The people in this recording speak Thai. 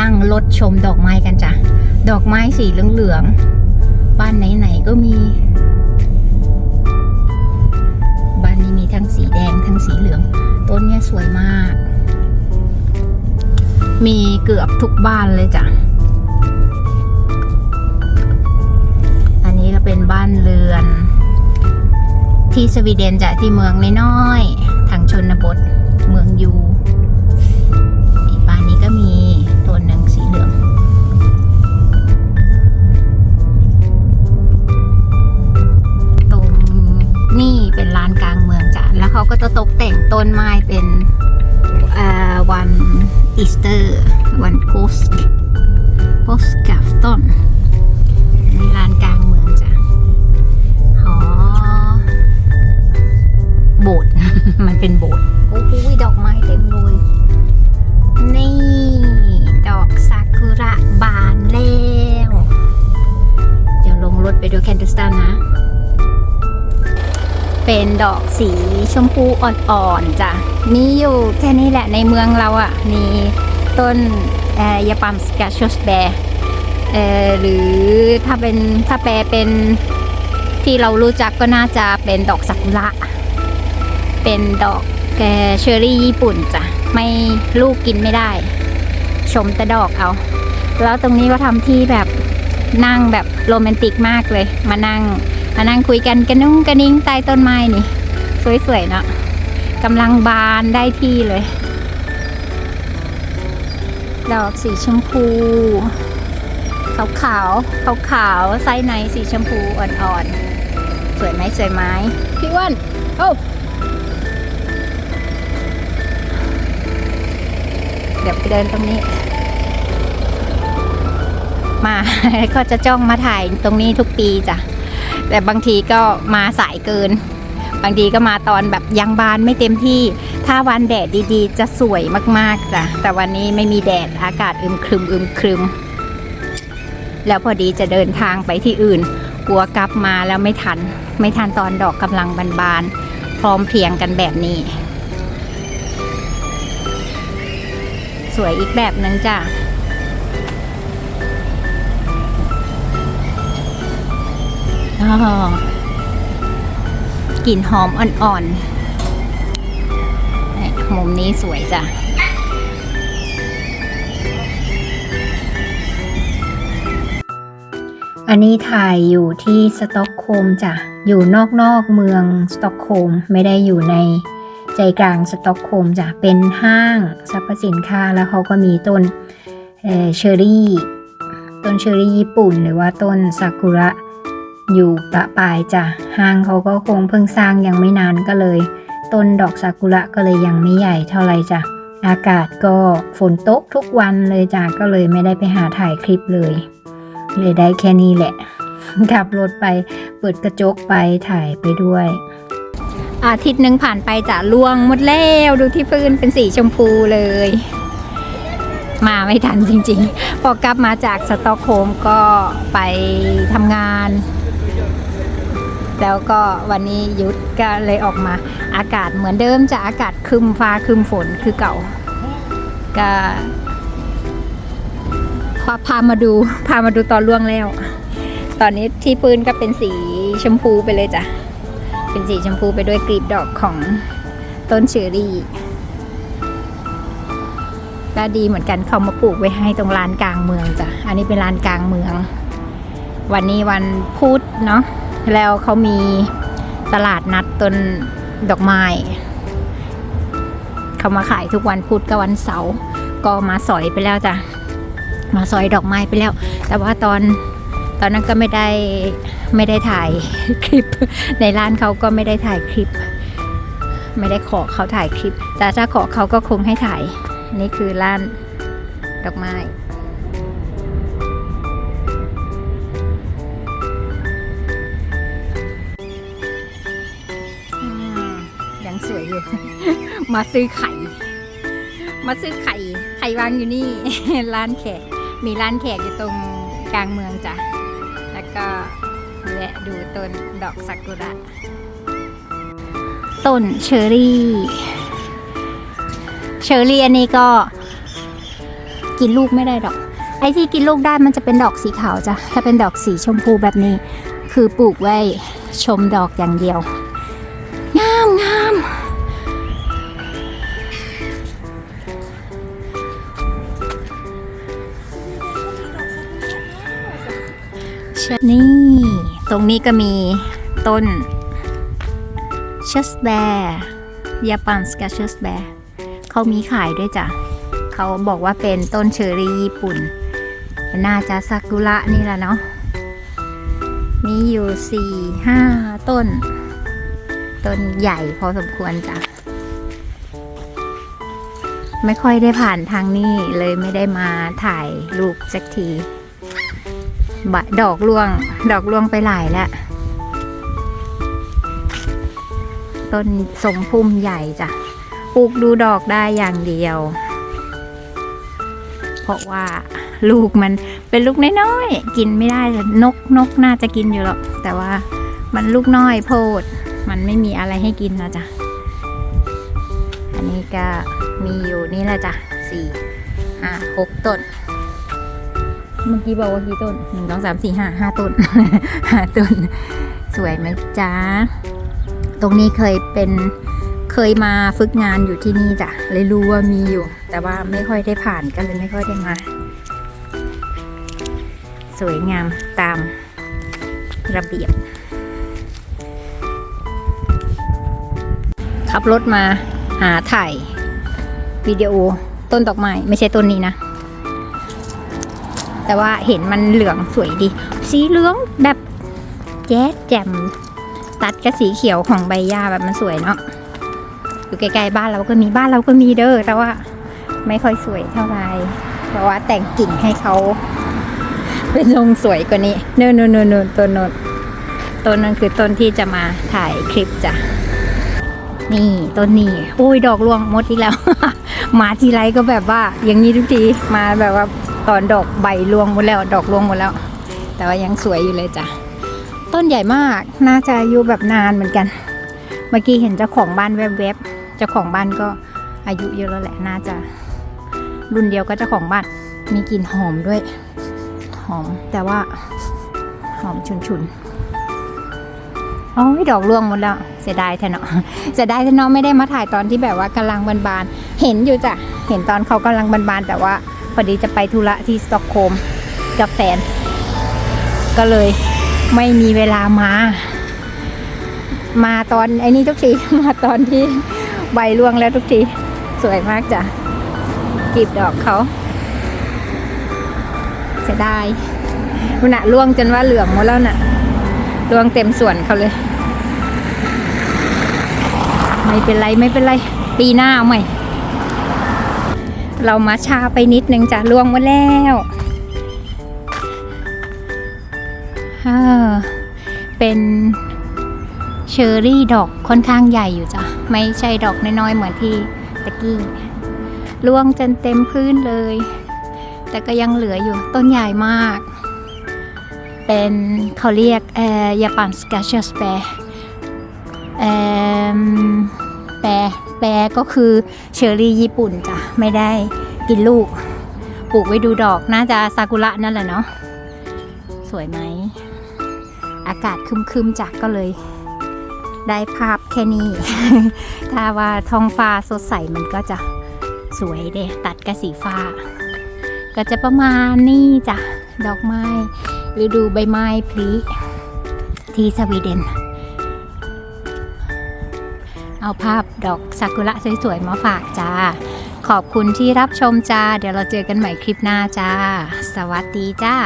นั่งรถชมดอกไม้กันจ้ะ ดอกไม้สีเหลืองๆ บ้านไหนๆก็มี บ้านนี้มีทั้งสีแดงทั้งสีเหลือง ต้นเนี้ยสวยมาก มีเกือบทุกบ้านเลยจ้ะ อันนี้ก็เป็นบ้านเรือน ที่สวีเดนจ้ะที่เมืองน้อยๆ ทางชนบท เมืองยู ก็จะตกแต่งต้นไม้เป็นอ่าวันอีสเตอร์ วันโพสโพสกาฟต้นนี่ลานกลางเมืองจ้ะหอโบสถ์มันเป็นโบสถ์โอ้โหดอกไม้เต็มเลยนี่ ดอกซากุระบานแล้ว เดี๋ยวลงรถไปดูแคนตูสตันนะ เป็นดอกสีชมพูอ่อนๆจ้ะมีอยู่แค่นี้แหละในเมืองเราอะ่ะ มีต้นเอ่อยาปัมสกาชสแบร์เอ่อหรือถ้าเป็นถ้าแปลเป็นที่เรารู้จักก็น่าจะเป็นดอกซากุระ เป็นดอกแกเชอรี่ญี่ปุ่นจ้ะไม่ลูกกินไม่ได้ ชมแต่ดอกเอา แล้วตรงนี้ก็ทำที่แบบนั่งแบบโรแมนติกมากเลย มานั่ง มานั่งคุยกันกระนุ้งกระนิ้งใต้ต้นไม้นี่ สวยๆเนาะกำลังบานได้ที่เลย ดอกสีชมพูขาวขาวขาวขาวๆไส้ในสีชมพูอ่อนๆ สวยไหมสวยไหมพี่อ้วันโอ้เดี๋ยวไปเดินตรงนี้ มา ก็จะจ้องมาถ่ายตรงนี้ทุกปีจ้ะ แต่บางทีก็มาสายเกิน บางทีก็มาตอนแบบยังบานไม่เต็มที่ ถ้าวันแดดดีๆ จะสวยมากๆจ้ะแต่วันนี้ไม่มีแดดอากาศอึมครึมอึมครึม แล้วพอดีจะเดินทางไปที่อื่น กลัวกลับมาแล้วไม่ทัน ไม่ทันตอนดอกกำลังบานๆพร้อมเพรียงกันแบบนี้ สวยอีกแบบหนึ่งจ้ะ กลิ่นหอมอ่อนๆมุมนี้สวยจ้ะอันนี้ถ่ายอยู่ที่สต็อกโฮมจ้ะ อยู่นอกๆเมืองสต็อกโฮมไม่ได้อยู่ในใจกลางสต็อกโฮมจ้ะ เป็นห้างสรรพสินค้าแล้วเขาก็มีต้นเอ่อเชอรี่ ต้นเชอรี่ญี่ปุ่น หรือว่าต้นซากุระ อยู่ประปายจ้ะห้างเขาก็คงเพิ่งสร้างยังไม่นานก็เลย ต้นดอกซากุระก็เลยยังไม่ใหญ่เท่าไรจ้ะอากาศก็ฝนตกทุกวันเลยจ้ะก็เลยไม่ได้ไปหาถ่ายคลิปเลย เลยได้แค่นี้แหละขับรถไปเปิดกระจกไปถ่ายไปด้วย อาทิตย์หนึ่งผ่านไปจะล่วงหมดแล้วดูที่พื้นเป็นสีชมพูเลย มาไม่ทันจริงๆ พอกลับมาจากสต็อกโฮล์มก็ไปทำงาน แล้วก็วันนี้ยุดก็เลยออกมา อากาศเหมือนเดิมจะอากาศคึมฟ้าคึมฝนคือเก่า ก็พาพามาดูพามาดูตอนล่วงแล้ว ตอนนี้ที่ปืนก็เป็นสีชมพูไปเลยจ้ะ เป็นสีชมพูไปด้วยกลีบดอกของต้นเชอรี่ก็ดีเหมือนกันเขามาปลูกไว้ให้ตรงลานกลางเมืองจ้ะ อันนี้เป็นลานกลางเมือง วันนี้วันพุธเนาะ แล้วเขามีตลาดนัดต้นดอกไม้เขามาขายทุกวันพุธกับวันเสาร์ก็มาสอยไปแล้วจ้ะมาสอยดอกไม้ไปแล้ว แต่ว่าตอนตอนนั้นก็ไม่ได้ไม่ได้ถ่ายคลิป ในร้านเขาก็ไม่ได้ถ่ายคลิป ไม่ได้ขอเขาถ่ายคลิป แต่ถ้าขอเขาก็คงให้ถ่าย นี่คือร้านดอกไม้ มาซื้อไข่ มาซื้อไข่ ไข่วางอยู่นี่ ร้านแขก มีร้านแขกอยู่ตรงกลางเมืองจ้ะ แล้วก็แวะดูต้นดอกซากุระ ต้นเชอรี่ เชอรี่อันนี้ก็ กินลูกไม่ได้ดอก ไอ้ที่กินลูกได้มันจะเป็นดอกสีขาวจ้ะ ถ้าเป็นดอกสีชมพูแบบนี้ คือปลูกไว้ชมดอกอย่างเดียว นี่ ตรงนี้ก็มีต้นเชสแบร์ยาปันสกาเชสแบร์เขามีขายด้วยจ้ะเขาบอกว่าเป็นต้นเชอรี่ญี่ปุ่น น่าจะซากุระนี่แหละเนาะมีอยู่สี่ห้าต้น ต้นใหญ่พอสมควรจ้ะ ไม่ค่อยได้ผ่านทางนี้เลยไม่ได้มาถ่ายรูปสักที ดอกรวง ดอกรวงไปหลายแล้วต้นสมพุ่มใหญ่จ้ะปลูกดูดอกได้อย่างเดียว เพราะว่าลูกมันเป็นลูกน้อยๆกินไม่ได้นกนกน่าจะกินอยู่หรอกแต่ว่ามันลูกน้อยโพด มันไม่มีอะไรให้กินนะจ๊ะอันนี้ก็มีอยู่นี่แหละจ้ะสี่ห้าหกต้น เมื่อกี้บอกว่ากี่ต้นหนึ่งสองสามสี่ห้าห้าต้นห้าต้น สวยไหมจ๊ะ ตรงนี้เคยเป็นเคยมาฝึกงานอยู่ที่นี่จ้ะ เลยรู้ว่ามีอยู่ แต่ว่าไม่ค่อยได้ผ่านก็เลยไม่ค่อยได้มา สวยงามตามระเบียบ ขับรถมาหาถ่ายวิดีโอต้นดอกไม้ไม่ใช่ต้นนี้นะ แต่ว่าเห็นมันเหลืองสวยดี สีเหลืองแบบแจ๊ดแจ่มตัดกับสีเขียวของใบหญ้าแบบมันสวยเนาะอยู่ใกล้ๆบ้านเราก็มีบ้านเราก็มีเด้อแต่ว่าไม่ค่อยสวยเท่าไหร่เพราะว่าแต่งกิ่งให้เขาเป็นทรงสวยกว่านี้เนินเนินเนินเนินต้นนนต้นนั้นคือต้นที่จะมาถ่ายคลิปจ้ะนี่ต้นนี้โอ้ยดอกรวงมดอีกแล้ว มาทีไรก็แบบว่า อย่างนี้ทุกทีมาแบบว่า ตอนดอกใบรวงหมดแล้วดอกรวงหมดแล้ว แต่ว่ายังสวยอยู่เลยจ้ะต้นใหญ่มากน่าจะอายุแบบนานเหมือนกัน เมื่อกี้เห็นเจ้าของบ้านแวบๆเจ้าของบ้านก็อายุเยอะแล้วแหละน่าจะ รุ่นเดียวกับเจ้าของบ้านมีกลิ่นหอมด้วย หอมแต่ว่าหอมฉุนๆโอ้ยดอกร่วงหมดแล้วเสียดายแทนเนาะเสียดายแทนเนาะไม่ได้มาถ่ายตอนที่แบบว่ากำลังบานๆเห็นอยู่จ้ะเห็นตอนเขากำลังบานๆแต่ว่า พอดีจะไปธุระที่สตอกโฮล์มกับแฟน ก็เลยไม่มีเวลามา มาตอนไอ้นี่ทุกที มาตอนที่ใบร่วงแล้วทุกที สวยมากจ้ะกลีบดอกเขาเสียดายมันน่ะล่วงจนว่าเหลืองหมดแล้วน่ะล่วงเต็มส่วนเขาเลย ไม่เป็นไรไม่เป็นไร ปีหน้าเอาใหม่ เรามาช้าไปนิดนึงจ้ะล่วงมดแล้วเป็นเชอร์รี่ดอกค่อนข้างใหญ่อยู่จ้ะ ไม่ใช่ดอกน้อยๆ เหมือนที่ตะกี้ล่วงจนเต็มพื้นเลย แต่ก็ยังเหลืออยู่ต้นใหญ่มาก เป็นเขาเรียกเอ่อยาปันสกาเชสแปรเอ่อแปร แปรก็คือเชอรี่ญี่ปุ่นจ้ะไม่ได้กินลูก ปลูกไว้ดูดอกน่าจะซากุระนั่นแหละเนาะสวยไหม อากาศคึมๆจักก็เลย ได้ภาพแค่นี้ ถ้าว่าท้องฟ้าสดใสมันก็จะสวยเดะตัดกับสีฟ้า ก็จะประมาณนี้จ้ะ ดอกไม้ฤดูใบไม้พลีที่สวีเดน เอาภาพดอกซากุระสวยๆมาฝากจ้า ขอบคุณที่รับชมจ้า เดี๋ยวเราเจอกันใหม่คลิปหน้าจ้า สวัสดีจ้า